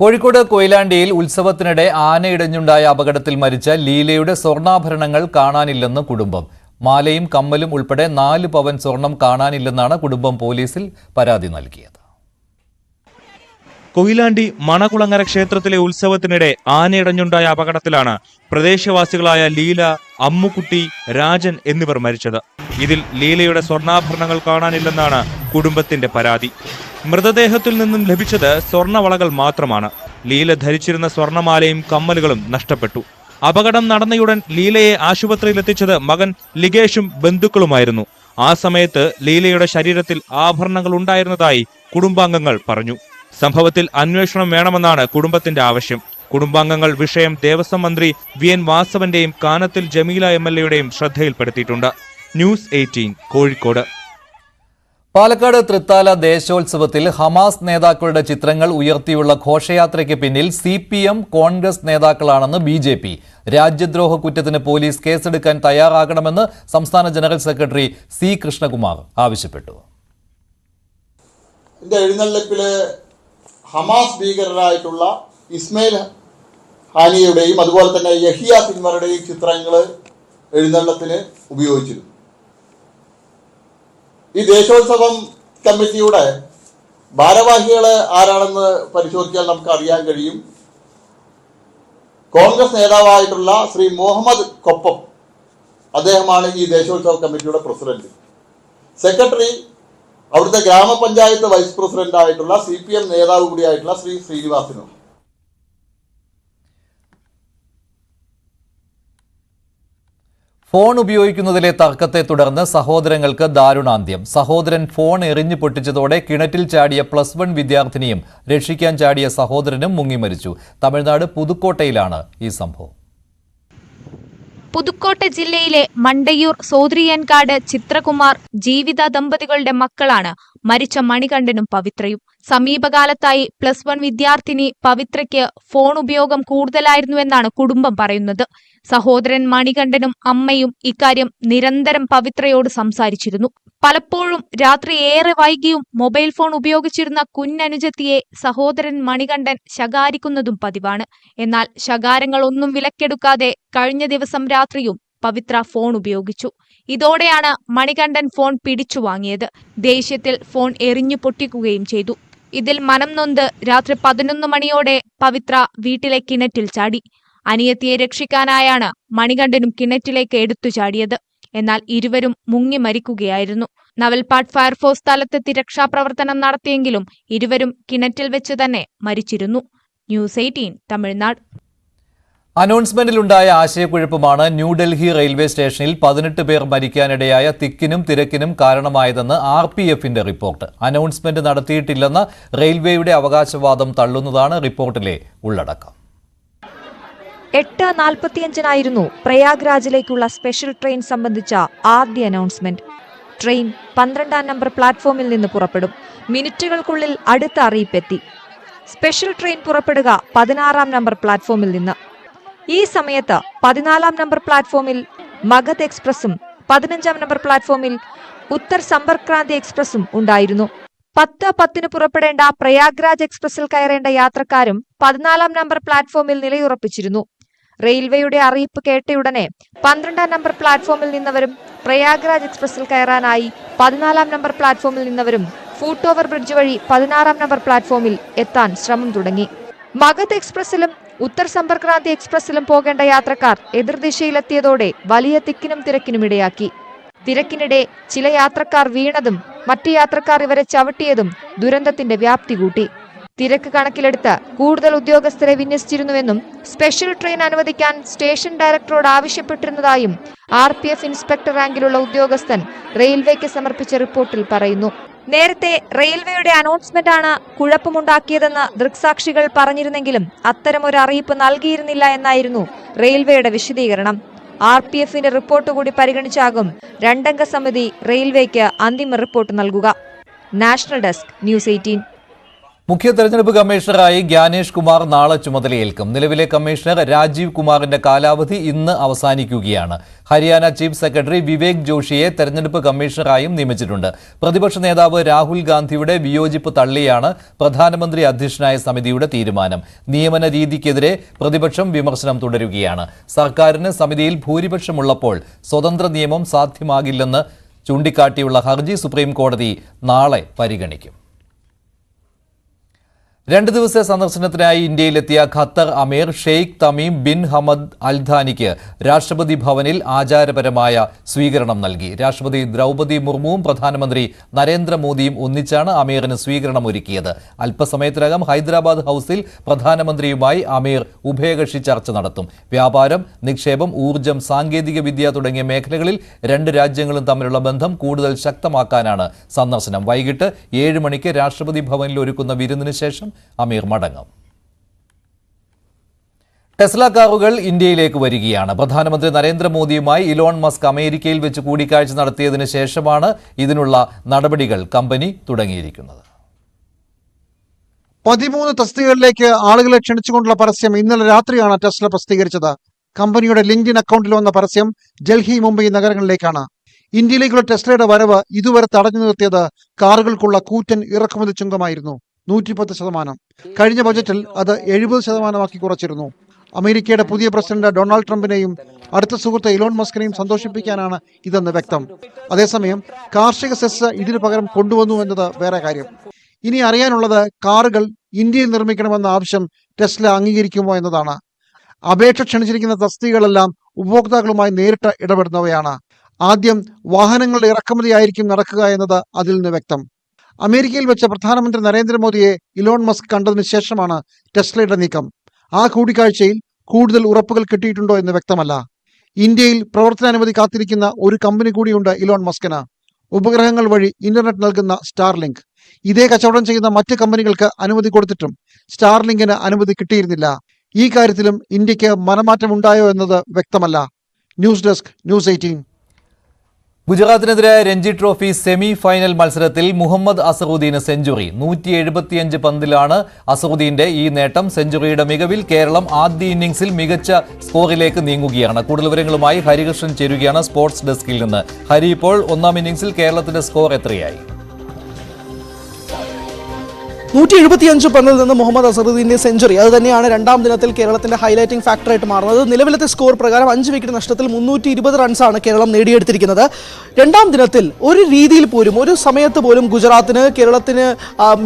കോഴിക്കോട് കൊയിലാണ്ടിയിൽ ഉത്സവത്തിനിടെ ആനയിടഞ്ഞുണ്ടായ അപകടത്തിൽ മരിച്ച ലീലയുടെ സ്വർണാഭരണങ്ങൾ കാണാനില്ലെന്ന് കുടുംബം. മാലയും കമ്മലും ഉൾപ്പെടെ നാല് പവൻ സ്വർണം കാണാനില്ലെന്നാണ് കുടുംബം പോലീസിൽ പരാതി നൽകിയത്. കൊയിലാണ്ടി മണകുളങ്ങര ക്ഷേത്രത്തിലെ ഉത്സവത്തിനിടെ ആനയിടഞ്ഞുണ്ടായ അപകടത്തിലാണ് പ്രദേശവാസികളായ ലീല അമ്മുക്കുട്ടി രാജൻ എന്നിവർ മരിച്ചത്. ഇതിൽ ലീലയുടെ സ്വർണാഭരണങ്ങൾ കാണാനില്ലെന്നാണ് കുടുംബത്തിന്റെ പരാതി. മൃതദേഹത്തിൽ നിന്നും ലഭിച്ചത് സ്വർണവളകൾ മാത്രമാണ്. ലീല ധരിച്ചിരുന്ന സ്വർണമാലയും കമ്മലുകളും നഷ്ടപ്പെട്ടു. അപകടം നടന്നയുടൻ ലീലയെ ആശുപത്രിയിൽ എത്തിച്ചത് മകൻ ലിഗേഷും ബന്ധുക്കളുമായിരുന്നു. ആ സമയത്ത് ലീലയുടെ ശരീരത്തിൽ ആഭരണങ്ങൾ ഉണ്ടായിരുന്നതായി കുടുംബാംഗങ്ങൾ പറഞ്ഞു. സംഭവത്തിൽ അന്വേഷണം വേണമെന്നാണ് കുടുംബത്തിന്റെ ആവശ്യം. കുടുംബാംഗങ്ങൾ വിഷയം ദേവസ്വം മന്ത്രി വി എൻ വാസവന്റെയും കാനത്തിൽ ജമീല എം എൽ എയുടെയും ശ്രദ്ധയിൽപ്പെടുത്തിയിട്ടുണ്ട്. News eighteen Kozhikode. Palakkad Thrithala ദേശോത്സവത്തിൽ ഹമാസ് നേതാക്കളുടെ ചിത്രങ്ങൾ ഉയർത്തിയുള്ള ഘോഷയാത്രയ്ക്ക് പിന്നിൽ സി പി എം കോൺഗ്രസ് നേതാക്കളാണെന്ന് ബി ജെ പി. രാജ്യദ്രോഹ കുറ്റത്തിന് പോലീസ് കേസെടുക്കാൻ തയ്യാറാകണമെന്ന് സംസ്ഥാന ജനറൽ സെക്രട്ടറി സി കൃഷ്ണകുമാർ ആവശ്യപ്പെട്ടു. എഴുന്നള്ളിപ്പിൽ ഹമാസ് ഭീകരരായിട്ടുള്ള ഇസ്മയിൽ ഹാനിയുടെയും അതുപോലെ തന്നെ യഹിയ സിൻവറുടെയും ചിത്രങ്ങൾ എഴുന്നള്ളത്തിന് ഉപയോഗിച്ചിരുന്നു. ഈ ദേശോത്സവം കമ്മിറ്റിയുടെ ഭാരവാഹികൾ ആരാണെന്ന് പരിശോധിച്ചാൽ നമുക്ക് അറിയാൻ കഴിയും. കോൺഗ്രസ് നേതാവായിട്ടുള്ള ശ്രീ മുഹമ്മദ് കൊപ്പം അദ്ദേഹമാണ് ഈ ദേശോത്സവ കമ്മിറ്റിയുടെ പ്രസിഡന്റ്. സെക്രട്ടറി അവിടുത്തെ ഗ്രാമപഞ്ചായത്ത് വൈസ് പ്രസിഡന്റ് ആയിട്ടുള്ള സി പി എം നേതാവ് കൂടിയായിട്ടുള്ള ശ്രീ ശ്രീനിവാസനു? ഫോൺ ഉപയോഗിക്കുന്നതിലെ തർക്കത്തെ തുടർന്ന് സഹോദരങ്ങൾക്ക് ദാരുണാന്ത്യം. സഹോദരൻ ഫോൺ എറിഞ്ഞു പൊട്ടിച്ചതോടെ കിണറ്റിൽ ചാടിയ പ്ലസ് വൺ വിദ്യാർത്ഥിനിയും രക്ഷിക്കാൻ ചാടിയ സഹോദരനും മുങ്ങിമരിച്ചു. തമിഴ്നാട് പുതുക്കോട്ടയിലാണ് ഈ സംഭവം. പുതുക്കോട്ട ജില്ലയിലെ മണ്ടയൂർ സോദ്രിയൻകാട് ചിത്രകുമാർ ജീവിത ദമ്പതികളുടെ മക്കളാണ്. മരിച്ച മണികണ്ഠനും പവിത്രയും. സമീപകാലത്തായി പ്ലസ് വൺ വിദ്യാർത്ഥിനി പവിത്രയ്ക്ക് ഫോൺ ഉപയോഗം കൂടുതലായിരുന്നുവെന്നാണ് കുടുംബം പറയുന്നത്. സഹോദരൻ മണികണ്ഠനും അമ്മയും ഇക്കാര്യം നിരന്തരം പവിത്രയോട് സംസാരിച്ചിരുന്നു. പലപ്പോഴും രാത്രി ഏറെ വൈകിയും മൊബൈൽ ഫോൺ ഉപയോഗിച്ചിരുന്ന കുഞ്ഞനുജത്തിയെ സഹോദരൻ മണികണ്ഠൻ ശകാരിക്കുന്നതും പതിവാണ്. എന്നാൽ ശകാരങ്ങളൊന്നും വിലക്കെടുക്കാതെ കഴിഞ്ഞ ദിവസം രാത്രിയും പവിത്ര ഫോൺ ഉപയോഗിച്ചു. ഇതോടെയാണ് മണികണ്ഠൻ ഫോൺ പിടിച്ചു വാങ്ങിയത്. ദേഷ്യത്തിൽ ഫോൺ എറിഞ്ഞു പൊട്ടിക്കുകയും ചെയ്തു. ഇതിൽ മനം നൊന്ത് രാത്രി പതിനൊന്ന് മണിയോടെ പവിത്ര വീട്ടിലെ കിണറ്റിൽ ചാടി. അനിയത്തിയെ രക്ഷിക്കാനായാണ് മണികണ്ഠനും കിണറ്റിലേക്ക് എടുത്തു ചാടിയത്. എന്നാൽ ഇരുവരും മുങ്ങി മരിക്കുകയായിരുന്നു. നവൽപാട് ഫയർഫോഴ്സ് സ്ഥലത്തെത്തി രക്ഷാപ്രവർത്തനം നടത്തിയെങ്കിലും ഇരുവരും കിണറ്റിൽ വെച്ച് തന്നെ മരിച്ചിരുന്നു. News eighteen Tamil Nadu. അനൗൺസ്മെന്റിലുണ്ടായ ആശയക്കുഴപ്പമാണ് ന്യൂഡൽഹി റെയിൽവേ സ്റ്റേഷനിൽ പതിനെട്ട് പേർ മരിക്കാനിടയായ തിക്കിനും തിരക്കിനും കാരണമായതെന്ന് ആർ പി എഫിന്റെ റിപ്പോർട്ട്. അനൗൺസ്മെന്റ് നടത്തിയിട്ടില്ലെന്ന റെയിൽവേയുടെ അവകാശവാദം തള്ളുന്നതാണ് റിപ്പോർട്ടിലെ ഉള്ളടക്കം. എട്ട് നാൽപ്പത്തിയഞ്ചിനായിരുന്നു പ്രയാഗ്രാജിലേക്കുള്ള സ്പെഷ്യൽ ട്രെയിൻ സംബന്ധിച്ച ആദ്യ അനൗൺസ്മെന്റ്. ട്രെയിൻ പന്ത്രണ്ടാം നമ്പർ പ്ലാറ്റ്ഫോമിൽ നിന്ന് പുറപ്പെടും. മിനിറ്റുകൾക്കുള്ളിൽ അടുത്ത അറിയിപ്പെത്തി സ്പെഷ്യൽ ട്രെയിൻ പുറപ്പെടുക പതിനാറാം നമ്പർ പ്ലാറ്റ്ഫോമിൽ നിന്ന്. ഈ സമയത്ത് പതിനാലാം നമ്പർ പ്ലാറ്റ്ഫോമിൽ മഗത് എക്സ്പ്രസും പതിനഞ്ചാം നമ്പർ പ്ലാറ്റ്ഫോമിൽ ഉത്തർ സമ്പർക്രാന്തി ക്രാന്തി എക്സ്പ്രസും ഉണ്ടായിരുന്നു. പത്ത് പത്തിന് പുറപ്പെടേണ്ട പ്രയാഗ്രാജ് എക്സ്പ്രസിൽ കയറേണ്ട യാത്രക്കാരും പതിനാലാം നമ്പർ പ്ലാറ്റ്ഫോമിൽ നിലയുറപ്പിച്ചിരുന്നു. റെയിൽവേയുടെ അറിയിപ്പ് കേട്ടയുടനെ പന്ത്രണ്ടാം നമ്പർ പ്ലാറ്റ്ഫോമിൽ നിന്നവരും പ്രയാഗ്രാജ് എക്സ്പ്രസിൽ കയറാനായി പതിനാലാം നമ്പർ പ്ലാറ്റ്ഫോമിൽ നിന്നവരും ഫൂട്ട് ഓവർ ബ്രിഡ്ജ് വഴി പതിനാറാം നമ്പർ പ്ലാറ്റ്ഫോമിൽ എത്താൻ ശ്രമം തുടങ്ങി. മഗത് എക്സ്പ്രസിലും ഉത്തർ സമ്പർക്രാന്തി ക്രാന്തി എക്സ്പ്രസിലും പോകേണ്ട യാത്രക്കാർ എതിർദിശയിലെത്തിയതോടെ വലിയ തിക്കിനും ഇടയാക്കി. തിരക്കിനിടെ ചില യാത്രക്കാർ വീണതും മറ്റു യാത്രക്കാർ ഇവരെ ചവിട്ടിയതും ദുരന്തത്തിന്റെ വ്യാപ്തി കൂട്ടി. തിരക്ക് കണക്കിലെടുത്ത് കൂടുതൽ ഉദ്യോഗസ്ഥരെ വിന്യസിച്ചിരുന്നുവെന്നും സ്പെഷ്യൽ ട്രെയിൻ അനുവദിക്കാൻ സ്റ്റേഷൻ ഡയറക്ടറോട് ആവശ്യപ്പെട്ടിരുന്നതായും ആർ ഇൻസ്പെക്ടർ റാങ്കിലുള്ള ഉദ്യോഗസ്ഥൻ റെയിൽവേക്ക് സമർപ്പിച്ച റിപ്പോർട്ടിൽ പറയുന്നു. നേരത്തെ റെയിൽവേയുടെ അനൗൺസ്മെന്റാണ് കുഴപ്പമുണ്ടാക്കിയതെന്ന് ദൃക്സാക്ഷികൾ പറഞ്ഞിരുന്നെങ്കിലും അത്തരമൊരു അറിയിപ്പ് നൽകിയിരുന്നില്ല എന്നായിരുന്നു റെയിൽവേയുടെ വിശദീകരണം. ആർ പി എഫിന്റെ റിപ്പോർട്ട് കൂടി പരിഗണിച്ചാകും രണ്ടംഗ സമിതി റെയിൽവേക്ക് അന്തിമ റിപ്പോർട്ട് നൽകുക. National desk news eighteen. മുഖ്യ തെരഞ്ഞെടുപ്പ് കമ്മീഷണറായി ഗ്യാനേഷ് കുമാർ നാളെ ചുമതലയേൽക്കും നിലവിലെ കമ്മീഷണർ രാജീവ് കുമാറിന്റെ കാലാവധി ഇന്ന് അവസാനിക്കുകയാണ്. ഹരിയാന ചീഫ് സെക്രട്ടറി വിവേക് ജോഷിയെ തെരഞ്ഞെടുപ്പ് കമ്മീഷണറായും നിയമിച്ചിട്ടുണ്ട്. പ്രതിപക്ഷ നേതാവ് രാഹുൽ ഗാന്ധിയുടെ വിയോജിപ്പ് തള്ളിയാണ് പ്രധാനമന്ത്രി അധ്യക്ഷനായ സമിതിയുടെ തീരുമാനം. നിയമന രീതിക്കെതിരെ പ്രതിപക്ഷം വിമർശനം തുടരുകയാണ്. സർക്കാരിന് സമിതിയിൽ ഭൂരിപക്ഷമുള്ളപ്പോൾ സ്വതന്ത്ര നിയമം സാധ്യമാകില്ലെന്ന് ചൂണ്ടിക്കാട്ടിയുള്ള ഹർജി സുപ്രീം കോടതി നാളെ പരിഗണിക്കും. രണ്ട് ദിവസത്തെ സന്ദർശനത്തിനായി ഇന്ത്യയിലെത്തിയ Qatar emir Sheikh Tamim bin Hamad അൽധാനിക്ക് രാഷ്ട്രപതി ഭവനിൽ ആചാരപരമായ സ്വീകരണം നൽകി. രാഷ്ട്രപതി ദ്രൗപദി മുർമുവും പ്രധാനമന്ത്രി നരേന്ദ്രമോദിയും ഒന്നിച്ചാണ് അമീറിന് സ്വീകരണം ഒരുക്കിയത് അല്പസമയത്തിനകം ഹൈദരാബാദ് ഹൌസിൽ പ്രധാനമന്ത്രിയുമായി അമീർ ഉഭയകക്ഷി ചർച്ച നടത്തും. വ്യാപാരം നിക്ഷേപം ഊർജം സാങ്കേതിക വിദ്യ തുടങ്ങിയ മേഖലകളിൽ രണ്ട് രാജ്യങ്ങളും തമ്മിലുള്ള ബന്ധം കൂടുതൽ ശക്തമാക്കാനാണ് സന്ദർശനം. വൈകിട്ട് ഏഴ് മണിക്ക് രാഷ്ട്രപതി ഭവനിൽ ഒരുക്കുന്ന വിരുന്നിന് ശേഷം അമീർ മടങ്ങും. ടെസ്ല കാറുകൾ ഇന്ത്യയിലേക്ക് വരികയാണ്. പ്രധാനമന്ത്രി നരേന്ദ്രമോദിയുമായി ഇലോൺ മസ്ക് അമേരിക്കയിൽ വെച്ച് കൂടിക്കാഴ്ച നടത്തിയതിന് ശേഷമാണ് ഇതിനുള്ള നടപടികൾ കമ്പനി തുടങ്ങിയിരിക്കുന്നത്. പതിമൂന്ന് തസ്തികകളിലേക്ക് ആളുകളെ ക്ഷണിച്ചുകൊണ്ടുള്ള പരസ്യം ഇന്നലെ രാത്രിയാണ് ടെസ്ല പ്രസിദ്ധീകരിച്ചത്. കമ്പനിയുടെ ലിങ്ക്ഡിൻ അക്കൗണ്ടിൽ വന്ന പരസ്യം ഡൽഹി മുംബൈ നഗരങ്ങളിലേക്കാണ്. ഇന്ത്യയിലേക്കുള്ള ടെസ്ലയുടെ വരവ് ഇതുവരെ തടഞ്ഞു നിർത്തിയത് കാറുകൾക്കുള്ള കൂറ്റൻ ഇറക്കുമതി ചുങ്കമായിരുന്നു. നൂറ്റിപ്പത്ത് ശതമാനം. കഴിഞ്ഞ ബജറ്റിൽ അത് എഴുപത് ശതമാനമാക്കി കുറച്ചിരുന്നു. അമേരിക്കയുടെ പുതിയ പ്രസിഡന്റ് ഡൊണാൾഡ് ട്രംപിനെയും അടുത്ത സുഹൃത്ത് ഇലോൺ മസ്കിനെയും സന്തോഷിപ്പിക്കാനാണ് ഇതെന്ന് വ്യക്തം. അതേസമയം കാർഷിക സെസ് ഇതിനു പകരം കൊണ്ടുവന്നു എന്നത് വേറെ കാര്യം. ഇനി അറിയാനുള്ളത് കാറുകൾ ഇന്ത്യയിൽ നിർമ്മിക്കണമെന്ന ആവശ്യം ടെസ്ല അംഗീകരിക്കുമോ എന്നതാണ്. അപേക്ഷ ക്ഷണിച്ചിരിക്കുന്ന തസ്തികകളെല്ലാം ഉപഭോക്താക്കളുമായി നേരിട്ട് ഇടപെടുന്നവയാണ്. ആദ്യം വാഹനങ്ങളുടെ ഇറക്കുമതി ആയിരിക്കും നടക്കുക എന്നത് അതിൽ നിന്ന് വ്യക്തം. അമേരിക്കയിൽ വെച്ച പ്രധാനമന്ത്രി നരേന്ദ്രമോദിയെ ഇലോൺ മസ്ക് കണ്ടതിന് ശേഷമാണ് ടെസ്ലയുടെ നീക്കം. ആ കൂടിക്കാഴ്ചയിൽ കൂടുതൽ ഉറപ്പുകൾ കിട്ടിയിട്ടുണ്ടോ എന്ന് വ്യക്തമല്ല. ഇന്ത്യയിൽ പ്രവർത്തനാനുമതി കാത്തിരിക്കുന്ന ഒരു കമ്പനി കൂടിയുണ്ട് ഇലോൺ മസ്കിന്. ഉപഗ്രഹങ്ങൾ വഴി ഇന്റർനെറ്റ് നൽകുന്ന സ്റ്റാർലിങ്ക്. ഇതേ കച്ചവടം ചെയ്യുന്ന മറ്റ് കമ്പനികൾക്ക് അനുമതി കൊടുത്തിട്ടും സ്റ്റാർലിങ്കിന് അനുമതി കിട്ടിയിരുന്നില്ല. ഈ കാര്യത്തിലും ഇന്ത്യയ്ക്ക് മനമാറ്റമുണ്ടായോ എന്നത് വ്യക്തമല്ല. News desk news eighteen. ഗുജറാത്തിനെതിരായ Ranji trophy semi final മത്സരത്തിൽ മുഹമ്മദ് അസറുദ്ദീന് സെഞ്ചുറി. നൂറ്റി എഴുപത്തിയഞ്ച് പന്തിലാണ് അസറുദ്ദീന്റെ ഈ നേട്ടം. സെഞ്ചുറിയുടെ മികവിൽ കേരളം ആദ്യ ഇന്നിംഗ്സിൽ മികച്ച സ്കോറിലേക്ക് നീങ്ങുകയാണ്. കൂടുതൽ വിവരങ്ങളുമായി ഹരികൃഷ്ണൻ ചേരുകയാണ് സ്പോർട്സ് ഡെസ്കിൽ നിന്ന്. ഹരി ഇപ്പോൾ ഒന്നാം ഇന്നിംഗ്സിൽ കേരളത്തിന്റെ സ്കോർ എത്രയായി? നൂറ്റി എഴുപത്തിയഞ്ച് പന്തിൽ നിന്ന് മുഹമ്മദ് അസറുദ്ദീന്റെ സെഞ്ചുറി അത് തന്നെയാണ് രണ്ടാം ദിനത്തിൽ കേരളത്തിന്റെ ഹൈലൈറ്റിംഗ് ഫാക്ടറായിട്ട് മാറുന്നത്. നിലവിലത്തെ സ്കോർ പ്രകാരം അഞ്ച് വിക്കറ്റ് നഷ്ടത്തിൽ മുന്നൂറ്റി ഇരുപത് റൺസാണ് കേരളം നേടിയെടുത്തിരിക്കുന്നത്. രണ്ടാം ദിനത്തിൽ ഒരു രീതിയിൽ പോലും ഒരു സമയത്ത് പോലും ഗുജറാത്തിന് കേരളത്തിന്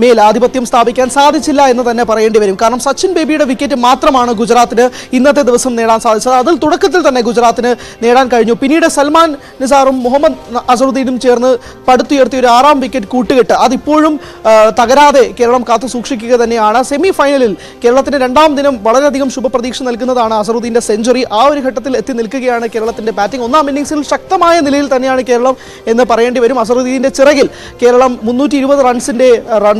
മേൽ ആധിപത്യം സ്ഥാപിക്കാൻ സാധിച്ചില്ല എന്ന് തന്നെ പറയേണ്ടി വരും. കാരണം സച്ചിൻ ബേബിയുടെ വിക്കറ്റ് മാത്രമാണ് ഗുജറാത്തിന് ഇന്നത്തെ ദിവസം നേടാൻ സാധിച്ചത്. അതിൽ തുടക്കത്തിൽ തന്നെ ഗുജറാത്തിന് നേടാൻ കഴിഞ്ഞു. പിന്നീട് സൽമാൻ നിസാറും മുഹമ്മദ് അസറുദ്ദീനും ചേർന്ന് പടുത്തുയർത്തിയ ഒരു ആറാം വിക്കറ്റ് കൂട്ടുകെട്ട്. അതിപ്പോഴും തകരാതെ കേരളം കാത്തു സൂക്ഷിക്കുക തന്നെയാണ്. സെമി ഫൈനലിൽ കേരളത്തിന്റെ രണ്ടാം ദിനം വളരെയധികം ശുഭപ്രതീക്ഷ നൽകുന്നതാണ് അസറുദ്ദീന്റെ സെഞ്ചുറി. ആ ഒരു ഘട്ടത്തിൽ എത്തി നിൽക്കുകയാണ് കേരളത്തിന്റെ ബാറ്റിംഗ്. ഒന്നാം ഇന്നിംഗ്സിൽ ശക്തമായ നിലയിൽ തന്നെയാണ് കേരളം എന്ന് പറയേണ്ടി വരും. അസറുദ്ദീന്റെ ചിറകിൽ കേരളം മുന്നൂറ്റി ഇരുപത് റൺസിന്റെ റൺ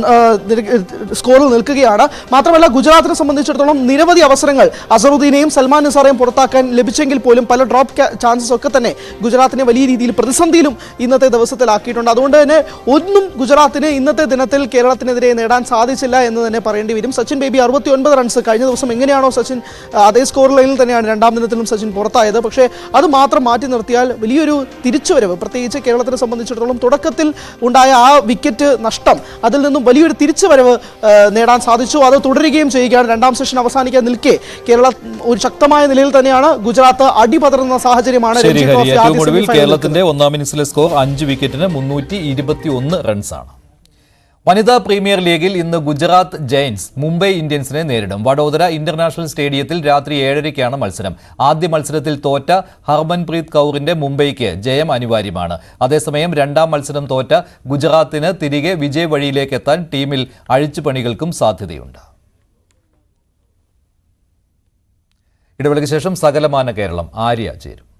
സ്കോറിൽ നിൽക്കുകയാണ്. മാത്രമല്ല ഗുജറാത്തിനെ സംബന്ധിച്ചിടത്തോളം നിരവധി അവസരങ്ങൾ അസറുദ്ദീനെയും സൽമാൻ നിസാറേയും പുറത്താക്കാൻ ലഭിച്ചെങ്കിൽ പോലും പല ഡ്രോപ്പ് ചാൻസസ് ഒക്കെ തന്നെ ഗുജറാത്തിനെ വലിയ രീതിയിൽ പ്രതിസന്ധിയിലും ഇന്നത്തെ ദിവസത്തിലാക്കിയിട്ടുണ്ട്. അതുകൊണ്ട് തന്നെ ഒന്നും ഗുജറാത്തിന് ഇന്നത്തെ ദിനത്തിൽ കേരളത്തിനെതിരെ നേടാൻ നേടാൻ സാധിച്ചില്ല എന്ന് തന്നെ പറയേണ്ടി വരും. സച്ചിൻ ബേബി അറുപത്തി ഒൻപത് റൺസ് കഴിഞ്ഞ ദിവസം എങ്ങനെയാണോ സച്ചിൻ അതേ സ്കോർ ലൈനിൽ തന്നെയാണ് രണ്ടാം ദിനത്തിലും സച്ചിൻ പുറത്തായത്. പക്ഷേ അത് മാത്രം മാറ്റി നിർത്തിയാൽ വലിയൊരു തിരിച്ചുവരവ് പ്രത്യേകിച്ച് കേരളത്തിനെ സംബന്ധിച്ചിടത്തോളം തുടക്കത്തിൽ ഉണ്ടായ ആ വിക്കറ്റ് നഷ്ടം അതിൽ നിന്നും വലിയൊരു തിരിച്ചുവരവ് നേടാൻ സാധിച്ചു. അത് തുടരുകയും ചെയ്യുകയാണ്. രണ്ടാം സെഷൻ അവസാനിക്കാൻ നിൽക്കെ കേരള ഒരു ശക്തമായ നിലയിൽ തന്നെയാണ് ഗുജറാത്ത് അടിപതറുന്ന സാഹചര്യമാണ് കേരളത്തിന്റെ ഒന്നാം ഇന്നിംഗ്സിലെ സ്കോർ അഞ്ച് വിക്കറ്റിന് മുന്നൂറ്റി ഇരുപത്തി ഒന്ന് റൺസാണ് വനിതാ പ്രീമിയർ ലീഗിൽ ഇന്ന് ഗുജറാത്ത് ജയൻസ് മുംബൈ ഇന്ത്യൻസിനെ നേരിടും. വഡോദര ഇന്റർനാഷണൽ സ്റ്റേഡിയത്തിൽ രാത്രി ഏഴരയ്ക്കാണ് മത്സരം. ആദ്യ മത്സരത്തിൽ തോറ്റ ഹർമൻപ്രീത് കൗറിന്റെ മുംബൈക്ക് ജയം അനിവാര്യമാണ്. അതേസമയം രണ്ടാം മത്സരം തോറ്റ ഗുജറാത്തിന് തിരികെ വിജയ വഴിയിലേക്ക് എത്താൻ ടീമിൽ അഴിച്ചുപണികൾക്കും സാധ്യതയുണ്ട്. ഇടവേളയ്ക്ക് ശേഷം സകലമാന കേരളം ആര്യ ചേരും.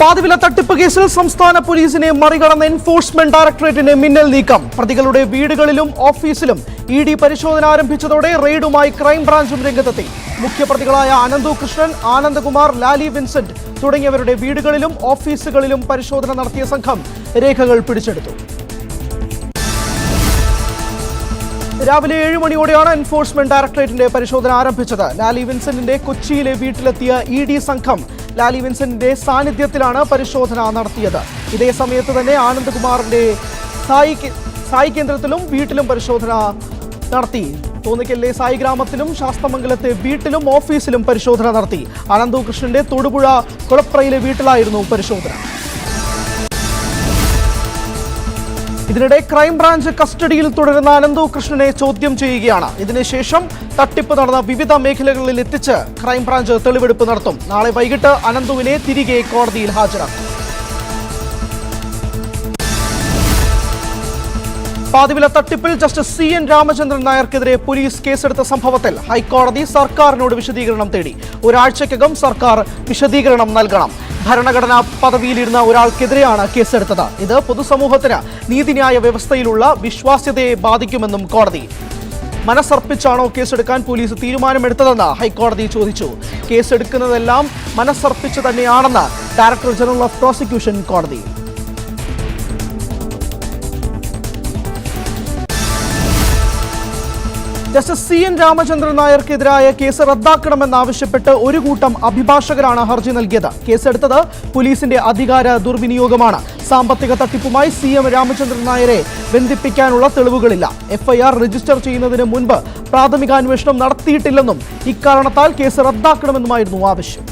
പാതിവില തട്ടിപ്പ് കേസിൽ സംസ്ഥാന പോലീസിനെ മറികടന്ന എൻഫോഴ്സ്മെന്റ് ഡയറക്ടറേറ്റിന് മിന്നൽ നീക്കം. പ്രതികളുടെ വീടുകളിലും ഓഫീസിലും ഇ ഡി പരിശോധന ആരംഭിച്ചതോടെ റെയ്ഡുമായി ക്രൈംബ്രാഞ്ചും രംഗത്തെത്തി. മുഖ്യപ്രതികളായ അനന്തു കൃഷ്ണൻ ആനന്ദകുമാർ ലാലി വിൻസെന്റ് തുടങ്ങിയവരുടെ വീടുകളിലും ഓഫീസുകളിലും പരിശോധന നടത്തിയ സംഘം രേഖകൾ പിടിച്ചെടുത്തു. രാവിലെ ഏഴ് മണിയോടെയാണ് എൻഫോഴ്സ്മെന്റ് ഡയറക്ടറേറ്റിന്റെ പരിശോധന ആരംഭിച്ചത്. ലാലി വിൻസെന്റിന്റെ കൊച്ചിയിലെ വീട്ടിലെത്തിയ ഇ സംഘം ലാലി വിൻസന്റെ സാന്നിധ്യത്തിലാണ് പരിശോധന നടത്തിയത്. ഇതേ സമയത്ത് തന്നെ ആനന്ദ്കുമാറിന്റെ സായി സായി കേന്ദ്രത്തിലും വീട്ടിലും പരിശോധന നടത്തി. തോന്നിക്കല്ലെ സായി ഗ്രാമത്തിലും ശാസ്തമംഗലത്തെ വീട്ടിലും ഓഫീസിലും പരിശോധന നടത്തി. അനന്തു കൃഷ്ണന്റെ തൊടുപുഴ കുളപ്രയിലെ വീട്ടിലായിരുന്നു പരിശോധന. ഇതിനിടെ ക്രൈംബ്രാഞ്ച് കസ്റ്റഡിയിൽ തുടരുന്ന അനന്തു കൃഷ്ണനെ ചോദ്യം ചെയ്യുകയാണ്. ഇതിനുശേഷം തട്ടിപ്പ് നടന്ന വിവിധ മേഖലകളിൽ എത്തിച്ച് ക്രൈംബ്രാഞ്ച് തെളിവെടുപ്പ് നടത്തും. നാളെ വൈകിട്ട് അനന്തുവിനെ തിരികെ കോടതിയിൽ ഹാജരാക്കും. പാതിവില തട്ടിപ്പിൽ ജസ്റ്റിസ് സി എൻ രാമചന്ദ്രൻ നായർക്കെതിരെ പോലീസ് കേസെടുത്ത സംഭവത്തിൽ ഹൈക്കോടതി സർക്കാരിനോട് വിശദീകരണം തേടി. ഒരാഴ്ചക്കകം സർക്കാർ വിശദീകരണം നൽകണം. ഭരണഘടനാ പദവിയിലിരുന്ന ഒരാൾക്കെതിരെയാണ് കേസെടുത്തത്. ഇത് പൊതുസമൂഹത്തിന് നീതിന്യായ വ്യവസ്ഥയിലുള്ള വിശ്വാസ്യതയെ ബാധിക്കുമെന്നും കോടതി. മനസ്സർപ്പിച്ചാണോ കേസെടുക്കാൻ പോലീസ് തീരുമാനമെടുത്തതെന്ന് ഹൈക്കോടതി ചോദിച്ചു. കേസെടുക്കുന്നതെല്ലാം മനസ്സർപ്പിച്ച് തന്നെയാണെന്ന് ഡയറക്ടർ ജനറൽ ഓഫ് പ്രോസിക്യൂഷൻ കോടതി. ജസ്റ്റിസ് സി എൻ രാമചന്ദ്രൻ നായർക്കെതിരായ കേസ് റദ്ദാക്കണമെന്നാവശ്യപ്പെട്ട് ഒരു കൂട്ടം അഭിഭാഷകരാണ് ഹർജി നൽകിയത്. കേസെടുത്തത് പോലീസിന്റെ അധികാര ദുർവിനിയോഗമാണ്. സാമ്പത്തിക തട്ടിപ്പുമായി സി എം രാമചന്ദ്രൻ നായരെ ബന്ധിപ്പിക്കാനുള്ള തെളിവുകളില്ല. എഫ്ഐആർ രജിസ്റ്റർ ചെയ്യുന്നതിന് മുൻപ് പ്രാഥമികാന്വേഷണം നടത്തിയിട്ടില്ലെന്നും ഇക്കാരണത്താൽ കേസ് റദ്ദാക്കണമെന്നുമായിരുന്നു ആവശ്യം.